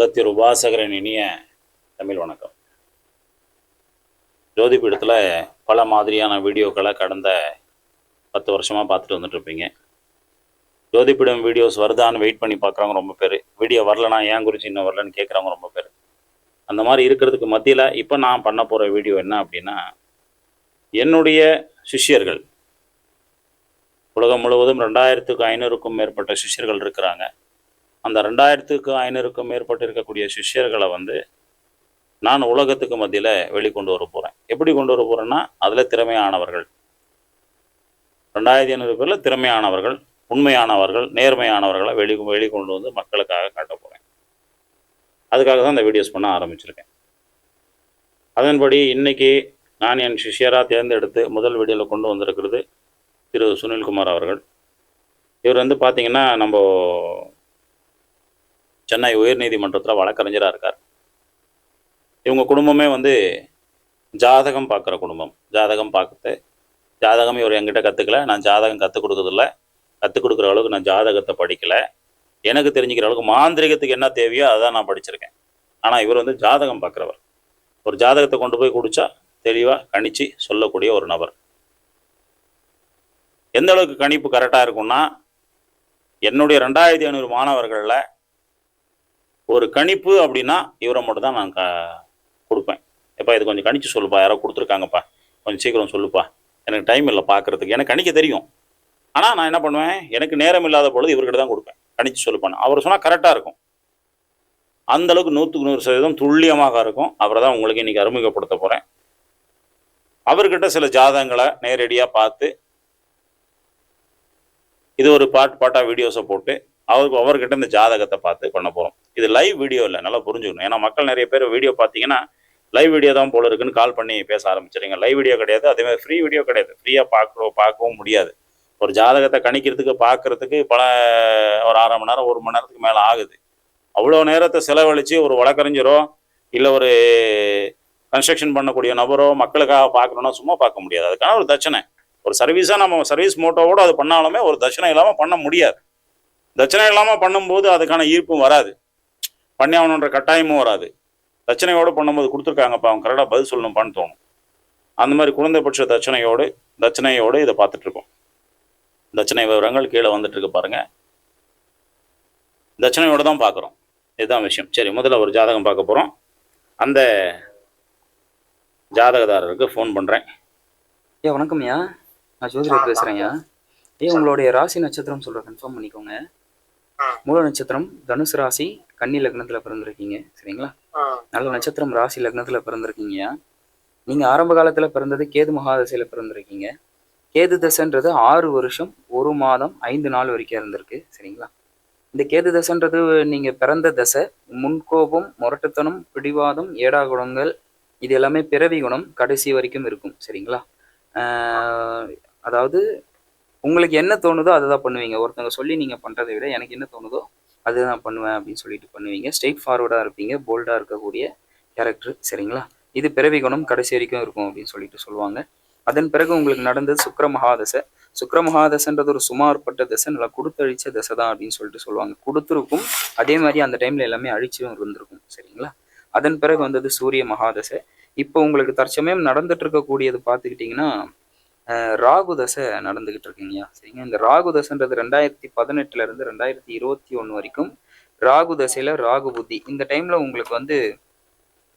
அகத்தியர் உபாசகரின் இனிய தமிழ் வணக்கம். ஜோதிபீடத்தில் பல மாதிரியான வீடியோக்களை கடந்த பத்து வருஷமாக பார்த்துட்டு வந்துட்டு இருப்பீங்க. ஜோதிபீடம் வீடியோஸ் வருதான்னு வெயிட் பண்ணி பார்க்குறவங்க ரொம்ப பேர். வீடியோ வரலனா ஏன் குறித்து இன்னும் வரலன்னு கேட்குறவங்க ரொம்ப பேர். அந்த மாதிரி இருக்கிறதுக்கு மத்தியில் இப்போ நான் பண்ண போகிற வீடியோ என்ன அப்படின்னா என்னுடைய சிஷ்யர்கள் உலகம் முழுவதும் ரெண்டாயிரத்துக்கு ஐநூறுக்கும் மேற்பட்ட சிஷ்யர்கள் இருக்கிறாங்க. அந்த ரெண்டாயிரத்துக்கும் ஐநூறுக்கும் மேற்பட்டு இருக்கக்கூடிய சிஷ்யர்களை வந்து நான் உலகத்துக்கு மத்தியில் வெளிக்கொண்டு வர போகிறேன் எப்படி கொண்டு வர போகிறேன்னா அதில் திறமையானவர்கள். ரெண்டாயிரத்தி ஐநூறு பேரில் திறமையானவர்கள் உண்மையானவர்கள் நேர்மையானவர்களை வெளி வெளிக்கொண்டு வந்து மக்களுக்காக காட்ட போகிறேன் அதுக்காக தான் இந்த வீடியோஸ் பண்ண ஆரம்பிச்சிருக்கேன். அதன்படி இன்றைக்கி நான் என் சிஷ்யராக தேர்ந்தெடுத்து முதல் வீடியோவில் கொண்டு வந்திருக்கிறது திரு சுனில்குமார் அவர்கள். இவர் வந்து பார்த்தீங்கன்னா நம்ம சென்னை உயர்நீதிமன்றத்தில் வழக்கறிஞராக இருக்கார். இவங்க குடும்பமே வந்து ஜாதகம் பார்க்குற குடும்பம். ஜாதகம் பார்க்குறது ஜாதகம் இவர் என்கிட்ட கற்றுக்கல நான் ஜாதகம் கற்றுக் கொடுக்குறதில்ல. கற்றுக் கொடுக்குற அளவுக்கு நான் ஜாதகத்தை படிக்கலை. எனக்கு தெரிஞ்சுக்கிற அளவுக்கு மாந்திரிகத்துக்கு என்ன தேவையோ அதான் நான் படிச்சிருக்கேன். ஆனால் இவர் வந்து ஜாதகம் பார்க்குறவர். ஒரு ஜாதகத்தை கொண்டு போய் குடிச்சா தெளிவாக கணிச்சு சொல்லக்கூடிய ஒரு நபர். எந்த அளவுக்கு கணிப்பு கரெக்டாக இருக்கும்னா என்னுடைய ரெண்டாயிரத்தி ஐநூறு மாணவர்களில் ஒரு கணிப்பு அப்படின்னா இவரை மட்டும் தான் நான் க கொடுப்பேன். எப்பா இது கொஞ்சம் கணிச்சு சொல்லுப்பா. யாரோ கொடுத்துருக்காங்கப்பா. கொஞ்சம் சீக்கிரம் சொல்லுப்பா. எனக்கு டைம் இல்லை பார்க்கறதுக்கு. எனக்கு கணிக்க தெரியும். ஆனால் நான் என்ன பண்ணுவேன்? எனக்கு நேரம் இல்லாத பொழுது இவர்கிட்ட தான் கொடுப்பேன். கணிச்சு சொல்லுப்பான்னு அவர் சொன்னால் கரெக்டாக இருக்கும். அந்த அளவுக்கு நூற்றுக்கு நூறு சதவீதம் துல்லியமாக இருக்கும். அவரை தான் உங்களுக்கு இன்றைக்கி அறிமுகப்படுத்த போகிறேன் அவர்கிட்ட சில ஜாதகங்களை நேரடியாக பார்த்து இது ஒரு பாட் பாட்டாக வீடியோஸை போட்டு அவருக்கு அவர்கிட்ட இந்த ஜாதகத்தை பார்த்து பண்ண போகிறோம் இது லைவ் வீடியோ இல்லை. நல்லா புரிஞ்சுக்கணும். ஏன்னா மக்கள் நிறைய பேர் வீடியோ பார்த்தீங்கன்னா லைவ் வீடியோ தான் போல இருக்குன்னு கால் பண்ணி பேச ஆரம்பிச்சிடுங்க லைவ் வீடியோ கிடையாது. அதே மாதிரி ஃப்ரீ வீடியோ கிடையாது. ஃப்ரீயாக பார்க்க பார்க்கவும் முடியாது. ஒரு ஜாதகத்தை கணிக்கிறதுக்கு பார்க்கறதுக்கு பல ஒரு அரை மணி நேரம் ஒரு மணி நேரத்துக்கு மேலே ஆகுது. அவ்வளோ நேரத்தை செலவழித்து ஒரு வழக்கறிஞரோ இல்லை ஒரு கன்ஸ்ட்ரக்ஷன் பண்ணக்கூடிய நபரோ மக்களுக்காக பார்க்கணுன்னா சும்மா பார்க்க முடியாது. அதுக்கான ஒரு தட்சணை. ஒரு சர்வீஸாக நம்ம சர்வீஸ் மோட்டோவோடு அது பண்ணாலுமே ஒரு தட்சணை இல்லாமல் பண்ண முடியாது. தட்சணை இல்லாமல் பண்ணும்போது அதுக்கான ஈர்ப்பும் வராது. பண்ணி ஆகணுன்ற கட்டாயமும் வராது. தட்சணையோடு பண்ணும்போது கொடுத்துருக்காங்கப்பா அவங்க கரெக்டாக பதில் சொல்லணும்ப்பான்னு தோணும். அந்த மாதிரி குழந்தைபட்ச தட்சணையோடு தட்சணையோடு இதை பார்த்துட்டு இருக்கோம் தட்சணை விவரங்கள் கீழே வந்துட்டு இருக்கு பாருங்க. தட்சணையோடு தான் பார்க்குறோம். இதுதான் விஷயம். சரி முதல்ல ஒரு ஜாதகம் பார்க்க போகிறோம் அந்த ஜாதகதாரருக்கு ஃபோன் பண்ணுறேன் ஐயா வணக்கம் ஐயா நான் ஜோதிடர் பேசுகிறேன் ஐயா ஐயா உங்களுடைய ராசி நட்சத்திரம் சொல்கிற கன்ஃபார்ம் பண்ணிக்கோங்க. மூல நட்சத்திரம் தனுசு ராசி கன்னி லக்னத்தில் பிறந்திருக்கீங்க சரிங்களா? நல்ல நட்சத்திரம் ராசி லக்னத்தில் பிறந்திருக்கீங்கய்யா நீங்கள் ஆரம்ப காலத்தில் பிறந்தது கேது மகாதசையில் பிறந்திருக்கீங்க. கேது தசைன்றது ஆறு வருஷம் ஒரு மாதம் ஐந்து நாள் வரைக்கும் இருந்திருக்கு சரிங்களா? இந்த கேது தசைன்றது நீங்கள் பிறந்த தசை முன்கோபம் முரட்டுத்தனம் பிடிவாதம் ஏடா குணங்கள் இது எல்லாமே பிறவி குணம் கடைசி வரைக்கும் இருக்கும் சரிங்களா? அதாவது உங்களுக்கு என்ன தோணுதோ அதை தான் பண்ணுவீங்க. ஒருத்தவங்க சொல்லி நீங்கள் பண்ணுறதை விட எனக்கு என்ன தோணுதோ அதுதான் பண்ணுவேன் அப்படின்னு சொல்லிட்டு பண்ணுவீங்க. ஸ்ட்ரெயிட் ஃபார்வர்டாக இருப்பீங்க. போல்டாக இருக்கக்கூடிய கேரக்டர் சரிங்களா? இது பிறவி குணம் கடைசி வரைக்கும் இருக்கும் அப்படின்னு சொல்லிட்டு சொல்லுவாங்க. அதன் பிறகு உங்களுக்கு நடந்தது சுக்கர மகாதசை. சுக்கர மகாதசன்றது ஒரு சுமார்பட்ட தசை நல்லா கொடுத்தழிச்ச தசை தான் அப்படின்னு சொல்லிட்டு சொல்லுவாங்க. கொடுத்துருக்கும் அதே மாதிரி அந்த டைம்ல எல்லாமே அழிச்சும் இருந்திருக்கும் சரிங்களா? அதன் பிறகு வந்தது சூரிய மகாதசை. இப்போ உங்களுக்கு தற்சமயம் நடந்துட்டு இருக்கக்கூடியது பார்த்துக்கிட்டிங்கன்னா ராகு தசை நடந்துகிட்டு இருக்குங்கய்யா. சரிங்க? இந்த ராகு தசைன்றது ரெண்டாயிரத்தி பதினெட்டுல இருந்து ரெண்டாயிரத்தி இருபத்தி ஒன்று வரைக்கும் ராகு தசையில ராகு புத்தி. இந்த டைம்ல உங்களுக்கு வந்து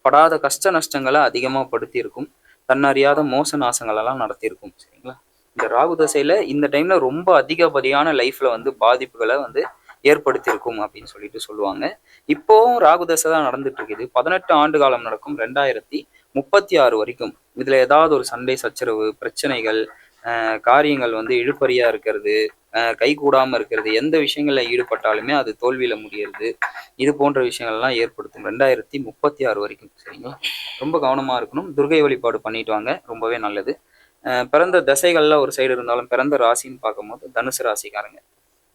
படாத கஷ்ட நஷ்டங்களை அதிகமாக படுத்தியிருக்கும். தன்னறியாத மோச நாசங்களெல்லாம் நடத்தியிருக்கும். சரிங்களா? இந்த ராகு தசையில இந்த டைம்ல ரொம்ப அதிகப்படியான லைஃப்ல வந்து பாதிப்புகளை வந்து ஏற்படுத்தியிருக்கும் அப்படின்னு சொல்லிட்டு சொல்லுவாங்க. இப்போவும் ராகு தசை தான் நடந்துட்டு இருக்குது. பதினெட்டு ஆண்டு காலம் நடக்கும் ரெண்டாயிரத்தி முப்பத்தி ஆறு வரைக்கும். இதில் ஏதாவது ஒரு சண்டை சச்சரவு பிரச்சனைகள் காரியங்கள் வந்து இழுப்பறியாக இருக்கிறது கை கூடாமல் இருக்கிறது எந்த விஷயங்களில் ஈடுபட்டாலுமே அது தோல்வியில் முடியறது இது போன்ற விஷயங்கள்லாம் ஏற்படுத்தும். ரெண்டாயிரத்தி முப்பத்தி ஆறு வரைக்கும் சரிங்களா? ரொம்ப கவனமாக இருக்கணும். துர்கை வழிபாடு பண்ணிட்டு வாங்க. ரொம்பவே நல்லது. பிறந்த தசைகளில் ஒரு சைடு இருந்தாலும் பிறந்த ராசின்னு பார்க்கும்போது தனுசு ராசிக்காரங்க.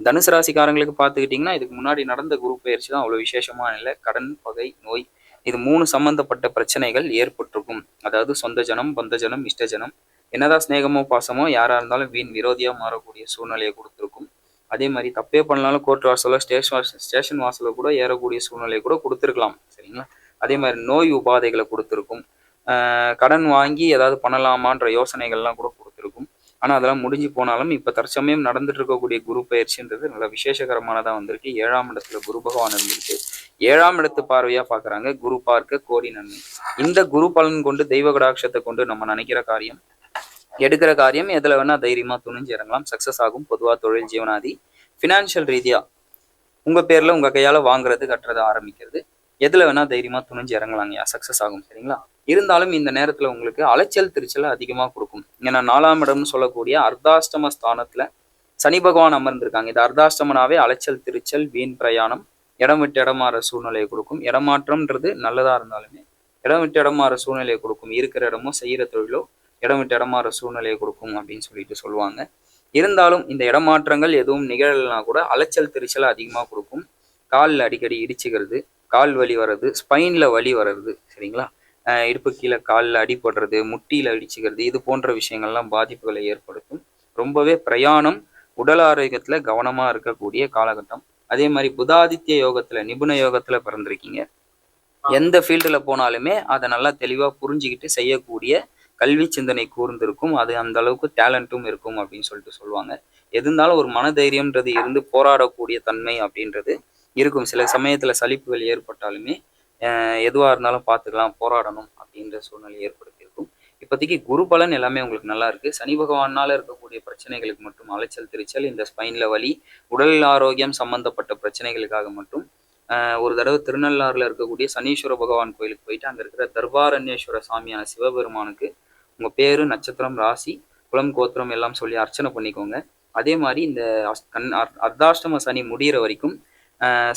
தனுசு ராசிக்காரங்களுக்கு பார்த்துக்கிட்டிங்கன்னா இதுக்கு முன்னாடி நடந்த குரு பயிற்சி தான் அவ்வளோ விசேஷமான இல்லை கடன் பகை நோய் இது மூணு சம்பந்தப்பட்ட பிரச்சனைகள் ஏற்பட்டிருக்கும். அதாவது சொந்த ஜனம் பந்த ஜனம் இஷ்ட ஜனம். என்னதான் ஸ்நேகமோ பாசமோ யாரா இருந்தாலும் வீண் விரோதியா மாறக்கூடிய சூழ்நிலையை கொடுத்துருக்கும். அதே மாதிரி தப்பே பண்ணாலும் கோர்ட் வாசலோ ஸ்டேஷன் ஸ்டேஷன் வாசலோ கூட ஏறக்கூடிய சூழ்நிலையை கூட கொடுத்துருக்கலாம். சரிங்களா? அதே மாதிரி நோய் உபாதைகளை கொடுத்துருக்கும். கடன் வாங்கி ஏதாவது பண்ணலாமான்ற யோசனைகள்லாம் கூட ஆனால் அதெல்லாம் முடிஞ்சு போனாலும் இப்போ தற்சமயம் நடந்துட்டு இருக்கக்கூடிய குரு பயிற்சின்றது நல்ல விசேஷகரமானதாக வந்திருக்கு. ஏழாம் இடத்துல குரு பகவான் இருந்திருக்கு. ஏழாம் இடத்து பார்வையாக பார்க்குறாங்க குரு பார்க்க கோடி நன்மை. இந்த குரு பலன் கொண்டு தெய்வ கடாட்சத்தை கொண்டு நம்ம நினைக்கிற காரியம் எடுக்கிற காரியம் எதில் வேணால் தைரியமாக துணிஞ்சு இறங்கலாம். சக்ஸஸ் ஆகும். பொதுவாக தொழில் ஜீவனாதி ஃபினான்ஷியல் ரீதியாக உங்கள் பேரில் உங்கள் கையால் வாங்குறது கட்டுறது ஆரம்பிக்கிறது. எதில் வேணால் தைரியமாக துணிஞ்சு இறங்கலாங்கய்யா சக்ஸஸ் ஆகும் சரிங்களா? இருந்தாலும் இந்த நேரத்தில் உங்களுக்கு அலைச்சல் திருச்சல் அதிகமாக கொடுக்கும். ஏன்னா நாலாம் இடம்னு சொல்லக்கூடிய அர்த்தாஷ்டம ஸ்தானத்தில் சனி பகவான் அமர்ந்திருக்காங்க. இது அர்த்தாஷ்டமனாவே அலைச்சல் திருச்சல் வீண் பிரயாணம் இடம் விட்டு இடம் மாற சூழ்நிலையை கொடுக்கும். இடமாற்றம்ன்றது நல்லதாக இருந்தாலுமே இடம் விட்டு இடம் மாற சூழ்நிலையை கொடுக்கும். இருக்கிற இடமோ செய்கிற தொழிலோ இடம் விட்டு இடம் மாற சூழ்நிலையை கொடுக்கும் அப்படின்னு சொல்லிட்டு சொல்லுவாங்க. இருந்தாலும் இந்த இடமாற்றங்கள் எதுவும் நிகழலைனா கூட அலைச்சல் திருச்சல் அதிகமாக கொடுக்கும். காலில் அடிக்கடி இடிச்சுக்கிறது கால் வலி வர்றது ஸ்பைனில் வலி வர்றது சரிங்களா? அஹ் இடுப்பு கீழே காலில் அடிபடுறது முட்டியில் அடிச்சுக்கிறது இது போன்ற விஷயங்கள்லாம் பாதிப்புகளை ஏற்படுத்தும். ரொம்பவே பிரயாணம் உடல் ஆரோக்கியத்தில் கவனமாக இருக்கக்கூடிய காலகட்டம். அதே மாதிரி புதாதித்ய யோகத்தில் நிபுண யோகத்தில் பிறந்திருக்கீங்க. எந்த ஃபீல்டில் போனாலுமே அதை நல்லா தெளிவாக புரிஞ்சுக்கிட்டு செய்யக்கூடிய கல்வி சிந்தனை கூர்ந்திருக்கும். அது அந்த அளவுக்கு டேலண்ட்டும் இருக்கும் அப்படின்னு சொல்லிட்டு சொல்லுவாங்க. எது இருந்தாலும் ஒரு மனதைரியம்ன்றது இருந்து போராடக்கூடிய தன்மை அப்படின்றது இருக்கும். சில சமயத்தில் சலிப்புகள் ஏற்பட்டாலுமே எதுவாக இருந்தாலும் பார்த்துக்கலாம் போராடணும் அப்படின்ற சூழ்நிலை ஏற்படுத்தியிருக்கும் இப்போதைக்கு குரு பலன் எல்லாமே உங்களுக்கு நல்லா இருக்குது சனி பகவானால் இருக்கக்கூடிய பிரச்சனைகளுக்கு மட்டும் அலைச்சல் திருச்சல் இந்த ஸ்பைனில் வலி உடல் ஆரோக்கியம் சம்பந்தப்பட்ட பிரச்சனைகளுக்காக மட்டும் ஒரு தடவை திருநள்ளாறுல இருக்கக்கூடிய சனீஸ்வர பகவான் கோயிலுக்கு போயிட்டு அங்கே இருக்கிற தர்பாரண்யேஸ்வர சாமியான சிவபெருமானுக்கு உங்கள் பேரு நட்சத்திரம் ராசி குலம் கோத்திரம் எல்லாம் சொல்லி அர்ச்சனை பண்ணிக்கோங்க. அதே மாதிரி இந்த அஸ்- கண் அர்த்தாஷ்டம சனி முடியிற வரைக்கும்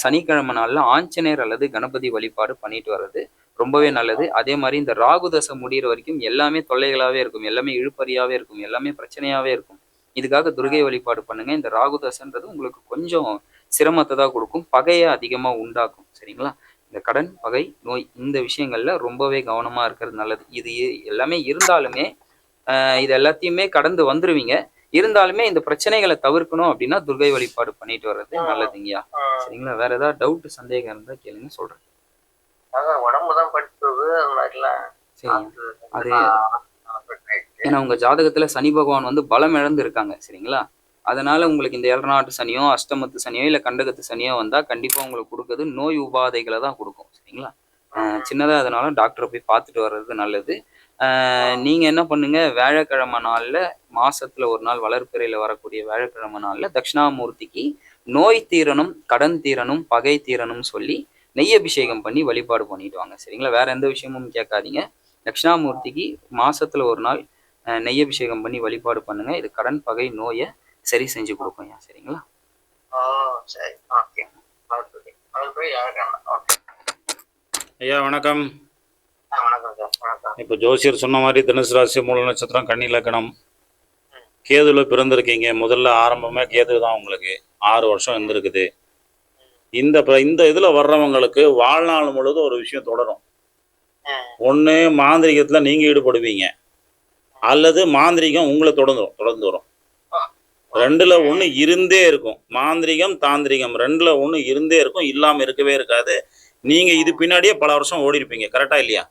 சனிக்கிழமை நாளில் ஆஞ்சநேயர் அல்லது கணபதி வழிபாடு பண்ணிட்டு வர்றது ரொம்பவே நல்லது. அதே மாதிரி இந்த ராகு தசை முடிகிற வரைக்கும் எல்லாமே தொல்லைகளாகவே இருக்கும். எல்லாமே இழுப்பறியாகவே இருக்கும். எல்லாமே பிரச்சனையாகவே இருக்கும். இதுக்காக துர்கை வழிபாடு பண்ணுங்க. இந்த ராகு தசைன்றது உங்களுக்கு கொஞ்சம் சிரமத்தை தான் கொடுக்கும். பகையை அதிகமாக உண்டாக்கும். சரிங்களா? இந்த கடன் பகை நோய் இந்த விஷயங்கள்ல ரொம்பவே கவனமாக இருக்கிறது நல்லது. இது எல்லாமே இருந்தாலுமே இது எல்லாத்தையுமே கடந்து வந்துடுவீங்க இருந்தாலுமே இந்த பிரச்சனைகளை தவிர்க்கணும் அப்படின்னா துர்கை வழிபாடு பண்ணிட்டு வர்றது நல்லதுங்கய்யா. சரிங்களா? வேற ஏதாவது டவுட் சந்தேகம் இருந்தா கேளுங்க சொல்றேன். அது ஏன்னா உங்க ஜாதகத்துல சனி பகவான் வந்து பலம் இழந்து இருக்காங்க சரிங்களா? அதனால உங்களுக்கு இந்த ஏழநாட்டு சனியோ அஷ்டமத்து சனியோ இல்ல கண்டகத்து சனியோ வந்தா கண்டிப்பா உங்களுக்கு கொடுக்குறது நோய் உபாதைகளை தான் கொடுக்கும் சரிங்களா? சின்னதா அதனால டாக்டரை போய் பார்த்துட்டு வர்றது நல்லது. ஆஹ் நீங்க என்ன பண்ணுங்க வியாழக்கிழமை நாள்ல மாசத்துல ஒரு நாள் வளர்ப்பிறையில வரக்கூடிய வியாழக்கிழமை நாள்ல தட்சிணாமூர்த்திக்கு நோய் தீரணும் கடன் தீரணும் பகை தீரணும் சொல்லி நெய் அபிஷேகம் பண்ணி வழிபாடு பண்ணிட்டு வாங்க. சரிங்களா? வேற எந்த விஷயமும் கேட்காதீங்க. தட்சிணாமூர்த்திக்கு மாசத்துல ஒரு நாள் நெய் அபிஷேகம் பண்ணி வழிபாடு பண்ணுங்க. இது கடன் பகை நோயை சரி செஞ்சு கொடுக்கும் ஐயா. சரிங்களா? ஐயா வணக்கம் ஆ வணக்கம் சார் வணக்கம் இப்போ ஜோசியர் சொன்ன மாதிரி தனுசு ராசி மூல நட்சத்திரம் கன்னி இலக்கணம் கேதுல பிறந்திருக்கீங்க. முதல்ல ஆரம்பமே கேது தான் உங்களுக்கு. ஆறு வருஷம் இருந்திருக்குது. இந்த இந்த இதுல வர்றவங்களுக்கு வாழ்நாள் முழுவதும் ஒரு விஷயம் தொடரும். ஒன்று மாந்திரிகத்தில் நீங்கள் ஈடுபடுவீங்க. அல்லது மாந்திரிகம் உங்களை தொடர்ந்து தொடர்ந்து வரும். ரெண்டுல ஒன்று இருந்தே இருக்கும். மாந்திரிகம் தாந்திரிகம். ரெண்டுல ஒன்று இருந்தே இருக்கும். இல்லாமல் இருக்கவே இருக்காது. நீங்கள் இது பின்னாடியே பல வருஷம் ஓடி இருப்பீங்க கரெக்டா இல்லையா?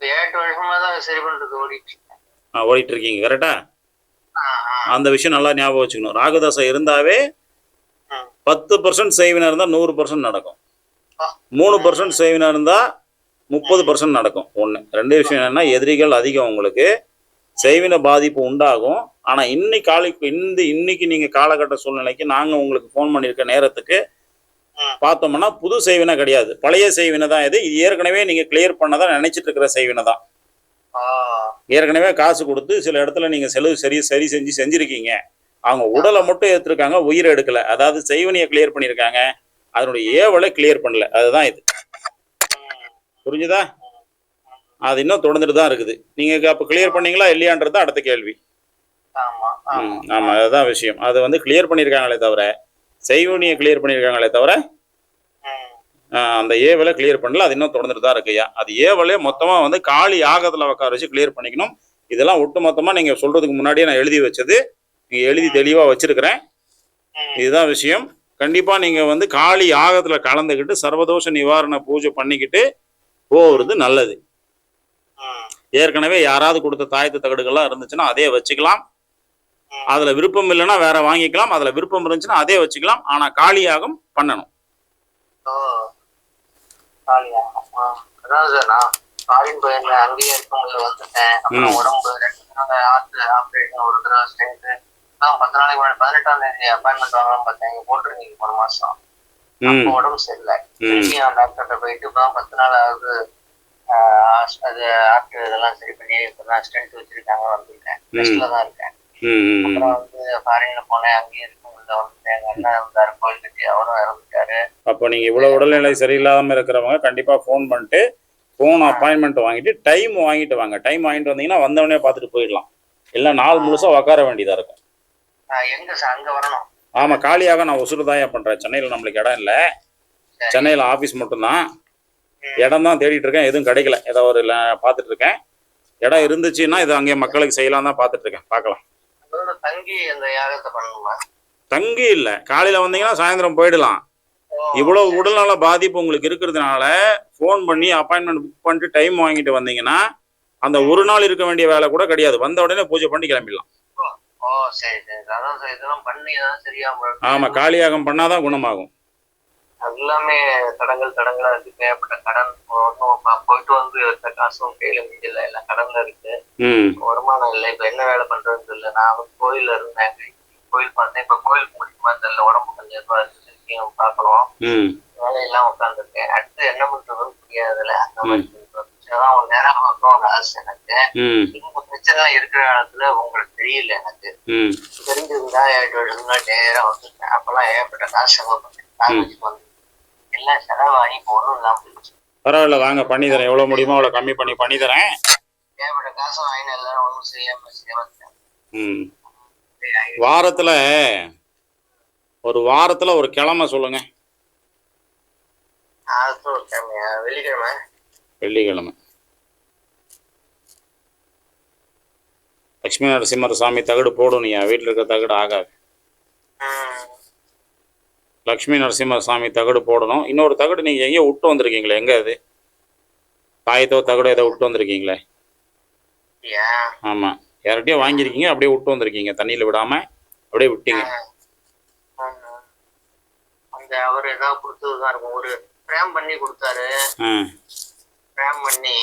எட்டு வருஷமா தான் சரி பண்றது ஓடிட்டு இருக்கேன். ஆ, ஓடிட்டு இருக்கீங்க கரெக்டா அந்த விஷயம் நல்லா ஞாபகம் வச்சுக்கணும் ராகதசை இருந்தாவே. பத்து பர்சன்ட் செய்வினா இருந்தால் நூறு பர்சன்ட் நடக்கும். மூணு பர்சன்ட் செய்வினா இருந்தால் முப்பது பர்சன்ட் நடக்கும் ஒன்று ரெண்டு விஷயம் என்னன்னா எதிரிகள் அதிகம் உங்களுக்கு செய்வின பாதிப்பு உண்டாகும் ஆனால் இன்னைக்கு காலை இந்த இன்னைக்கு நீங்கள் காலகட்ட சூழ்நிலைக்கு நாங்கள் உங்களுக்கு ஃபோன் பண்ணியிருக்க நேரத்துக்கு. பார்த்தோம்னா புது செய்வினை கிடையாது. பழைய செய்வினை தான் இது. இது ஏற்கனவே நீங்கள் கிளியர் பண்ணதான் நினைச்சிட்டு இருக்கிற செய்வினை தான். ஏற்கனவே காசு கொடுத்து சில இடத்துல நீங்கள் செலவு சரி சரி செஞ்சு செஞ்சுருக்கீங்க. அவங்க உடலை மட்டும் எடுத்திருக்காங்க உயிரை எடுக்கல. அதாவது செய்வனியை கிளியர் பண்ணியிருக்காங்க அதனுடைய ஏவலை கிளியர் பண்ணல. அதுதான் இது. புரிஞ்சுதா? அது இன்னும் தொடர்ந்துட்டு தான் இருக்குது. நீங்கள் அப்போ கிளியர் பண்ணீங்களா இல்லையான்றது அடுத்த கேள்வி. ஆமா அதுதான் விஷயம். அதை வந்து கிளியர் பண்ணியிருக்காங்களே தவிர செய்வனியை கிளியர் பண்ணியிருக்காங்களே தவிர அந்த ஏவலை கிளியர் பண்ணல அது இன்னும் தொடர்ந்துட்டு தான் இருக்குய்யா அது ஏவலே மொத்தமாக வந்து காலி ஆகத்தில் உட்கார வச்சு கிளியர் பண்ணிக்கணும் இதெல்லாம் ஒட்டு மொத்தமாக நீங்கள் சொல்கிறதுக்கு முன்னாடியே நான் எழுதி வச்சது நீங்கள் எழுதி தெளிவாக வச்சிருக்கிறேன். இதுதான் விஷயம் கண்டிப்பா நீங்க வந்து காளி யாகத்துல கலந்துக்கிட்டு சர்வதோஷ நிவாரண பூஜை பண்ணிக்கிட்டு போகிறது நல்லது. ஏற்கனவே யாராவது கொடுத்த தாயத்து தகடுகள்லாம் இருந்துச்சுன்னா அதே வச்சுக்கலாம். அதுல விருப்பம் இல்லைன்னா வேற வாங்கிக்கலாம். அதுல விருப்பம் இருந்துச்சுன்னா அதே வச்சுக்கலாம். ஆனா காளியாகம் பண்ணணும். உடம்பு சரியில்லை. டாக்டர்கிட்ட போயிட்டு இப்பதான் பத்து நாள் ஆகுது. அது ஆர்ட் இதெல்லாம் சரி பண்ணி இப்பதான் ஸ்டென்ட் வச்சிருக்காங்க வந்திருக்கேன் தான் இருக்கேன். அப்புறம் வந்து ஃபாரின்ல போனேன் அங்கேயே இருக்கும்போது வந்துட்டேன் எங்க அண்ணன் இருந்தாரு கோயில் கட்டி அவரும் இறந்துட்டாரு. அப்போ நீங்கள் இவ்வளோ உடல்நிலை சரியில்லாமல் இருக்கிறவங்க கண்டிப்பாக ஃபோன் பண்ணிட்டு ஃபோன் அப்பாயின்மெண்ட் வாங்கிட்டு டைம் வாங்கிட்டு வாங்க. டைம் வாங்கிட்டு வந்தீங்கன்னா வந்தவொடனே பார்த்துட்டு போயிடலாம். இல்லை நாள் முழுசாக உட்கார வேண்டியதாக இருக்கும். ஆஹ் எங்க சார் அங்க வரணும். ஆமாம் காலியாக நான் உசுறுதாயா பண்ணுறேன் சென்னையில் நம்மளுக்கு இடம் இல்லை. சென்னையில் ஆஃபீஸ் மட்டும்தான். இடம் தான் தேடிட்டு இருக்கேன். எதுவும் கிடைக்கல. ஏதோ ஒரு பார்த்துட்டு இருக்கேன். இடம் இருந்துச்சுன்னா இது அங்கே மக்களுக்கு செய்யலாம் தான் பார்த்துட்டு இருக்கேன். பார்க்கலாம். தங்கி அந்த யாகத்தை பண்ணணுமா? தங்கி இல்லை. காலையில் வந்தீங்கன்னா சாயந்தரம் போயிடலாம். இவ்வளவு உடல்நல பாதிப்பு உங்களுக்கு இருக்கிறதுனால ஃபோன் பண்ணி அப்பாயின்மெண்ட் புக் பண்ணிட்டு டைம் வாங்கிட்டு வந்தீங்கன்னா அந்த ஒரு நாள் இருக்க வேண்டிய வேலை கூட கிடையாது. வந்த உடனே பூஜை பண்ணி கிளம்பிடலாம். ஆமா காலியாகம் பண்ணாதான் குணமாகும். எல்லாமே தடங்கள் தடங்களா இருக்கு. தேவைப்பட்ட கடன் ஒன்றும் போயிட்டு வந்து எடுத்த காசும் கையில மிஞ்சல எல்லாம் கடன்ல இருக்கு. வருமானம் இல்லை. இப்ப என்ன வேலை பண்றதுன்னு தெரியல. நான் வந்து கோயில்ல இருந்தேன். கோயில் பார்த்தேன் இப்ப கோயிலுக்கு முடிக்குமா தெரியல. உடம்பு கொஞ்சம் இதுவா இருக்கு திருப்பியும் பார்க்கணும் ம். வேலையெல்லாம் உட்காந்துருக்கேன் அடுத்து என்ன பண்றதுன்னு புரியாதுல அந்த மாதிரி இருக்கு. ஒரு நேரம் பார்க்கணும் ஆசை எனக்கு. இந்த பிரச்சனை இருக்கிற காலத்துல உங்களுக்கு தெரியல எனக்கு. தெரிஞ்சிருந்தா எட்டு வருஷம்னா நேரா வந்துட்டேன் அப்பெல்லாம் ஏகப்பட்ட காசு செலவு பண்ணேன். எல்லாம் செலவாகி இப்போ ஒன்றும் இல்லாம போயிடுச்சு. பரவாயில்ல வாங்க பண்ணி தரேன். எவ்வளோ முடியுமோ அவ்வளோ கம்மி பண்ணி பண்ணி தரேன். ஏகப்பட்ட காசு வாங்கின எல்லாரும் ஒன்றும் செய்யாம செய்ய வந்தேன் ம். வாரத்தில் ஒரு வாரத்தில் ஒரு கிழமை சொல்லுங்க. வெள்ளிக்கிழமை? வெள்ளிக்கிழமை. லட்சுமி நரசிம்மர் சாமி தகடு போடணும்யா. வீட்டில் இருக்க தகடு ஆகாது. லக்ஷ்மி நரசிம்ம சாமி தகடு போடணும். இன்னொரு தகடு நீங்கள் எங்கேயோ விட்டு வந்திருக்கீங்களே எங்கே அது? தாயத்தோ தகடோ ஏதோ விட்டு வந்திருக்கீங்களே? ஆமாம் யார்கிட்டயோ வாங்கியிருக்கீங்க அப்படியே விட்டு வந்திருக்கீங்க தண்ணியில் விடாமல் அப்படியே விட்டீங்க. அந்த அவர் ஏதாவது கொடுத்ததுதான் இருக்கும். ஒரு ஃப்ரேம் பண்ணி கொடுத்தாரு. ஆ. ஃப்ரேம் பண்ணி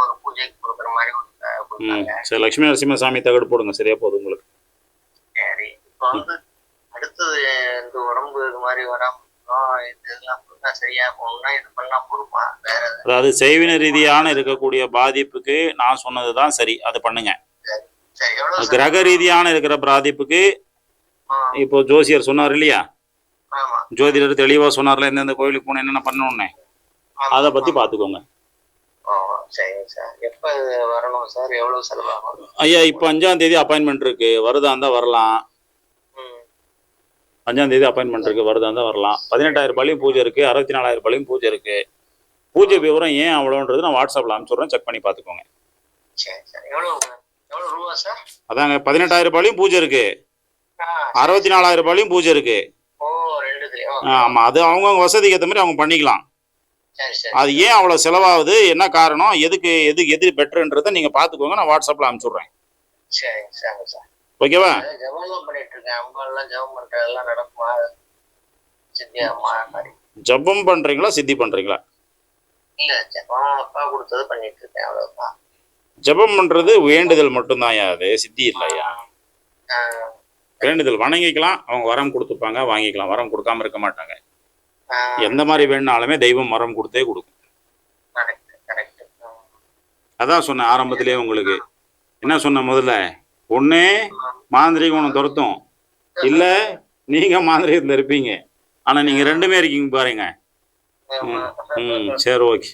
ஒரு பூஜைக்கு கொடுக்குற மாதிரி சரி லக்ஷ்மி நரசிம்ம சாமி தகடு போடுங்க. சரியா போதும் உங்களுக்கு. சரி. இப்போ வந்து அடுத்தது இந்த உடம்பு இது மாதிரி வராம இருக்கணும். இது இதெல்லாம் கொடுத்தா சரியா போகணும்னா இது பண்ணா போதுமா வேற எதாவது? அதாவது செய்வின ரீதியான இருக்கக்கூடிய பாதிப்புக்கு நான் சொன்னது தான் சரி. அது பண்ணுங்க? கிரக ரீதியான இருக்கிற பாதிப்புக்கு இப்போ ஜோசியர் சொன்னார் இல்லையா? ஜோதிடர் தெளிவாக சொன்னார்ல எந்தெந்த கோயிலுக்கு போனால் என்னென்ன பண்ணணும்னு. அதை எவ்வளவு செலவாகும்? ஐயா இப்போ அஞ்சாம் தேதி அப்பாயின்மெண்ட் இருக்கு. வருதா இருந்தால் வரலாம். அஞ்சாம் தேதி அப்பாயின்மெண்ட் இருக்கு வருதா இருந்தால் வரலாம். பதினெட்டாயிரம் ரூபாயும் பூஜை இருக்கு அறுபத்தி நாலாயிரம் ரூபாயும் பூஜை இருக்கு. பூஜை விவரம் ஏன் அவ்வளோன்றது நான் வாட்ஸ்அப்பில் அனுப்பிச்சுட்றேன் செக் பண்ணி பார்த்துக்கோங்க. அதாங்க பதினெட்டாயிரம் ரூபாயும் பூஜை இருக்கு. அறுபத்தி நாலாயிரம் ரூபாயும் பூஜை இருக்கு. ஆமாம் அது அவங்கவுங்க வசதிக்கு ஏற்ற மாதிரி அவங்க பண்ணிக்கலாம். அது ஏன் அவ்வளோ செலவாகுது என்ன காரணம் எதுக்கு எது எது பெட்டர்ன்றதை நீங்கள் பார்த்துக்கோங்க நான் வாட்ஸ்அப்பில் அனுப்பிச்சுட்றேன். சரிங்க சார் சார். ஓகேவா? இருக்கேன் அம்பாலாம் ஜெபம் நடக்குமா? மாதிரி பண்ணுறீங்களா சித்தி பண்ணுறீங்களா இல்ல ஜெபம் அப்பா கொடுத்தது பண்ணிட்டு இருக்கேன் அவ்வளவுதான். ஜெபம் பண்ணுறது வேண்டுதல் மட்டும்தான் அது சித்தி இல்லையா வேண்டுதல் வணங்கிக்கலாம் அவங்க வரம் கொடுத்துப்பாங்க வாங்கிக்கலாம். வரம் கொடுக்காம இருக்க மாட்டாங்க. எந்த மாதிரி வேணுனாலுமே தெய்வம் வரம் கொடுத்தே கொடுக்கும். அதான் சொன்னேன் ஆரம்பத்திலேயே உங்களுக்கு. என்ன சொன்ன முதல்ல? ஒண்ணு மாந்திரிகம் உன துரத்தும். இல்ல நீங்க மாந்திரிகத்துல இருப்பீங்க. ஆனா நீங்க ரெண்டுமே இருக்கீங்க பாருங்க. ம் சரி ஓகே.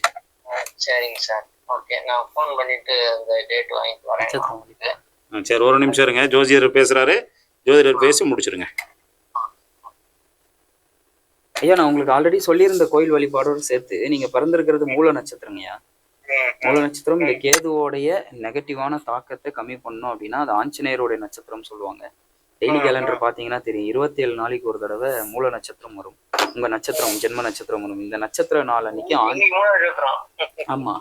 சரிங்க சார். ஓகே நான் ஃபோன் பண்ணிட்டு அந்த டேட் வாங்கிட்டு வரேன். சரி ஒரு நிமிஷம் இருங்க. ஜோசியர் பேசுறாரு. ஜோதிடர் பேசி முடிச்சிருங்க ஐயா நான் உங்களுக்கு ஆல்ரெடி சொல்லியிருந்த கோயில் வழிபாடோடு சேர்த்து நீங்க பிறந்திருக்கிறது மூல நட்சத்திரங்கய்யா மூல நட்சத்திரம் இந்த கேதுவோடைய நெகட்டிவான தாக்கத்தை கம்மி பண்ணணும் அப்படின்னா அது ஆஞ்சநேயருடைய நட்சத்திரம் சொல்லுவாங்க. டெய்லி கேலண்டர் பார்த்தீங்கன்னா தெரியும். இருபத்தி ஏழு நாளைக்கு ஒரு தடவை மூல நட்சத்திரம் வரும். உங்க நட்சத்திரம் ஜென்ம நட்சத்திரம் வரும். இந்த நட்சத்திர நாள் அன்னைக்கு ஆமா.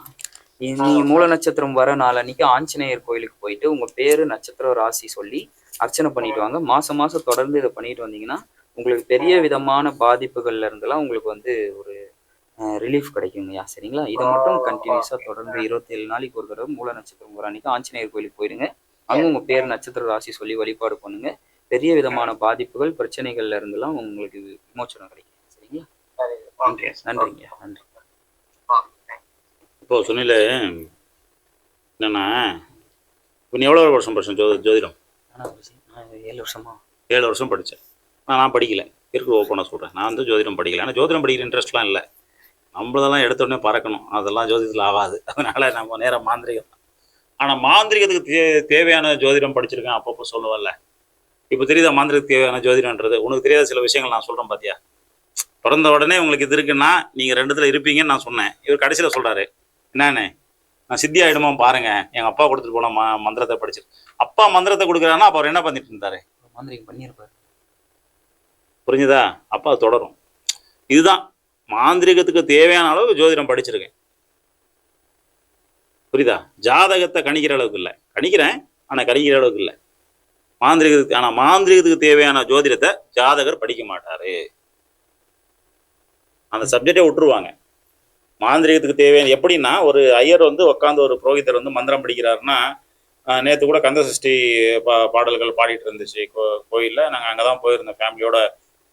நீங்க மூல நட்சத்திரம் வர நாள் அன்னைக்கு ஆஞ்சநேயர் கோயிலுக்கு போயிட்டு உங்க பேரு நட்சத்திர ராசி சொல்லி அர்ச்சனை பண்ணிட்டு வாங்க. மாசம் மாசம் தொடர்ந்து இதை பண்ணிட்டு வந்தீங்கன்னா உங்களுக்கு பெரிய விதமான பாதிப்புகள்ல இருந்தெல்லாம் உங்களுக்கு வந்து ஒரு ரிலீஃப் கிடைக்குங்கய்யா. சரிங்களா? இதை மட்டும் கண்டினியூஸா தொடர்ந்து இருபத்தி ஏழு நாளைக்கு ஒரு தடவை மூல நட்சத்திரம் வர அன்னைக்கு ஆஞ்சநேயர் கோயிலுக்கு போயிடுங்க அங்க உங்க பேர் நட்சத்திர ராசி சொல்லி வழிபாடு பண்ணுங்க. பெரிய விதமான பாதிப்புகள் பிரச்சனைகள்ல இருந்தெல்லாம் உங்களுக்கு விமோச்சனம் கிடைக்கும். சரிங்களா? சரி நன்றி. ஓகே. நன்றிங்கய்யா நன்றி. ஓகே. இப்போ சுனில் என்னன்னா இப்போ நீ எவ்வளோ வருஷம் படிச்சேன் ஜோ ஜோதிடம்? ஏழு வருஷமா? ஏழு வருஷம் படித்தேன் நான் நான் படிக்கல. இருக்கு ஓப்பனாக சொல்கிறேன் நான் வந்து ஜோதிடம் படிக்கல. ஆனால் ஜோதிடம் படிக்கிற இன்ட்ரெஸ்ட்லாம் இல்லை. நம்மளதெல்லாம் எடுத்த உடனே பறக்கணும். அதெல்லாம் ஜோதிடத்தில் ஆகாது. அதனால் நம்ம நேராக மாந்திரிகம். ஆனால் மாந்திரிகத்துக்கு தே தேவையான ஜோதிடம் படிச்சிருக்கேன் அப்பப்போ சொல்லுவல்ல இப்போ தெரியுதா மாந்திரிகத்துக்கு தேவையான ஜோதிடம்ன்றது? உனக்கு தெரியாத சில விஷயங்கள் நான் சொல்கிறேன் பார்த்தியா பிறந்த உடனே உங்களுக்கு இது இருக்குன்னா நீங்கள் ரெண்டுத்தில் இருப்பீங்கன்னு நான் சொன்னேன். இவர் கடைசியில் சொல்கிறாரு என்னண்ணே நான் சித்தி ஆகிடுமா பாருங்க. எங்கள் அப்பா கொடுத்துட்டு போன ம மந்திரத்தை படிச்சு. அப்பா மந்திரத்தை கொடுக்குறாருன்னா அப்போ அவர் என்ன பண்ணிட்டு இருந்தாரு? மாந்திரிகம் பண்ணியிருப்பாரு. புரிஞ்சுதா? அப்போ தொடரும். இதுதான். மாந்திரிகத்துக்கு தேவையான அளவு ஜோதிடம் படிச்சிருக்கேன். புரியுதா? ஜாதகத்தை கணிக்கிற அளவுக்கு இல்லை. கணிக்கிறேன் ஆனால் கணிக்கிற அளவுக்கு இல்லை. மாந்திரிகத்துக்கு ஆனால் மாந்திரிகத்துக்கு தேவையான ஜோதிடத்தை ஜாதகர் படிக்க மாட்டாரு. அந்த சப்ஜெக்டே விட்டுருவாங்க. மாந்திரிகத்துக்கு தேவையான எப்படின்னா ஒரு ஐயர் வந்து உட்காந்து ஒரு புரோகிதர் வந்து மந்திரம் படிக்கிறாருன்னா நேற்று கூட கந்த சஷ்டி பா பாடல்கள் பாடிட்டு இருந்துச்சு. கோ கோயிலில். நாங்கள் அங்கே தான் போயிருந்தோம் ஃபேமிலியோட.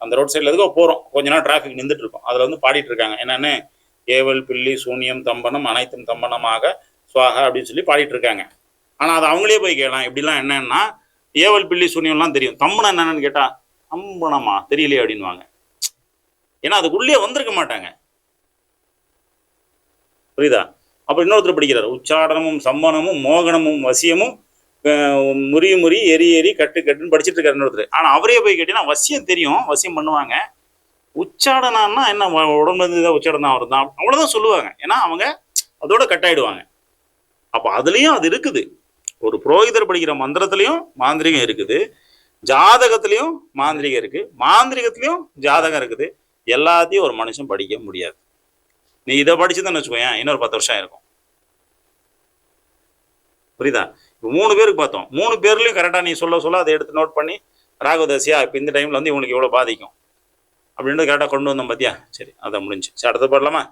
அந்த ரோட் சைடில் எதுக்கோ போகிறோம் கொஞ்ச நேரம் டிராஃபிக் நின்றுட்டு இருக்கோம் அதில் வந்து பாடிட்டு இருக்காங்க. என்னென்னு? ஏவல் பில்லி சூனியம் தம்பனம் அனைத்தும் தம்பனமாக சுவாகா அப்படின்னு சொல்லி பாடிட்டு இருக்காங்க ஆனால் அது அவங்களே போய் கேட்கலாம். இப்படிலாம் என்னன்னா ஏவல் பிள்ளி சூனியம்லாம் தெரியும். தம்பனம் என்னன்னு கேட்டால் தம்பனமா தெரியலையே அப்படின்வாங்க ஏன்னா அதுக்குள்ளே வந்திருக்க மாட்டாங்க. புரியுதா? அப்போ இன்னொருத்தர் படிக்கிறார். உச்சாடனமும் சம்மனமும் மோகனமும் வசியமும் அஹ், முறி முறி எரி எரி கட்டு கட்டுன்னு படிச்சிட்டு இருக்காரு இன்னொருத்தர். ஆனால் அவரே போய் கேட்டீங்கன்னா வசியம் தெரியும். வசியம் பண்ணுவாங்க. உச்சாடனான்னா என்ன உ- உடம்புல இருந்து ஏதாவது உச்சாடனம் அவர் தான் அவ்வளோதான் சொல்லுவாங்க. ஏன்னா அவங்க அதோட கட்டாயிடுவாங்க. அப்போ அதுலேயும் அது இருக்குது. ஒரு புரோகிதர் படிக்கிற மந்திரத்துலேயும் மாந்திரிகம் இருக்குது. ஜாதகத்துலேயும் மாந்திரிகம் இருக்கு. மாந்திரிகத்துலேயும் ஜாதகம் இருக்குது. எல்லாத்தையும் ஒரு மனுஷன் படிக்க முடியாது. நீ இதை படிச்சுதான் வச்சுக்கோயேன் இன்னொரு பத்து வருஷம் இருக்கும் புரியுதா? இப்போ மூணு பேருக்கு பார்த்தோம். மூணு பேர்லையும் கரெக்டாக நீ சொல்ல சொல்ல அதை எடுத்து நோட் பண்ணி ராகவதசியா இப்போ இந்த டைமில் வந்து இவனுக்கு இவ்வளோ பாதிக்கும். அப்படின்றது கரெக்டாக கொண்டு வந்தோம் பார்த்தியா சரி அதான் முடிஞ்சு சரி அடுத்து பாடலாமா?